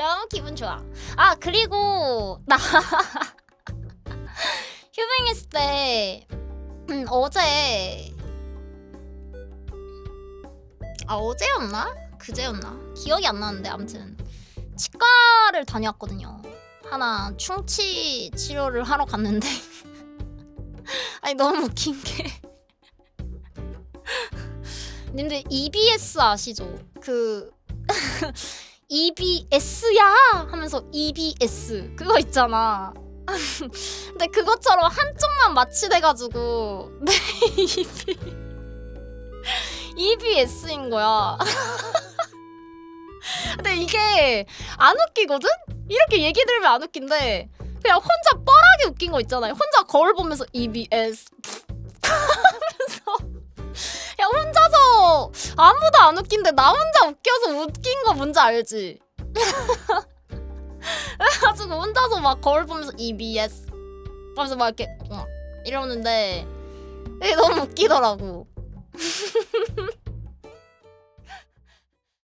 너무 기분 좋아. 아 그리고 나 휴빙했을 때 음, 어제 아 어제였나 그제였나 기억이 안 나는데 아무튼 치과를 다녀왔거든요. 하나 충치 치료를 하러 갔는데 아니 너무 웃긴 게 님들 EBS 아시죠? 그 EBS야 하면서 EBS 그거 있잖아. 근데 그것처럼 한쪽만 마취돼가지고 내 입이 EBS인 거야. 근데 이게 안 웃기거든? 이렇게 얘기 들으면 안 웃긴데 그냥 혼자 뻘하게 웃긴 거 있잖아요. 혼자 거울 보면서 EBS 아무도 안 웃긴데 나 혼자 웃겨서 웃긴 거 뭔지 알지? 그래가지고 혼자서 막 거울 보면서 EBS 하면서 막 이렇게 어, 이러는데 너무 웃기더라고.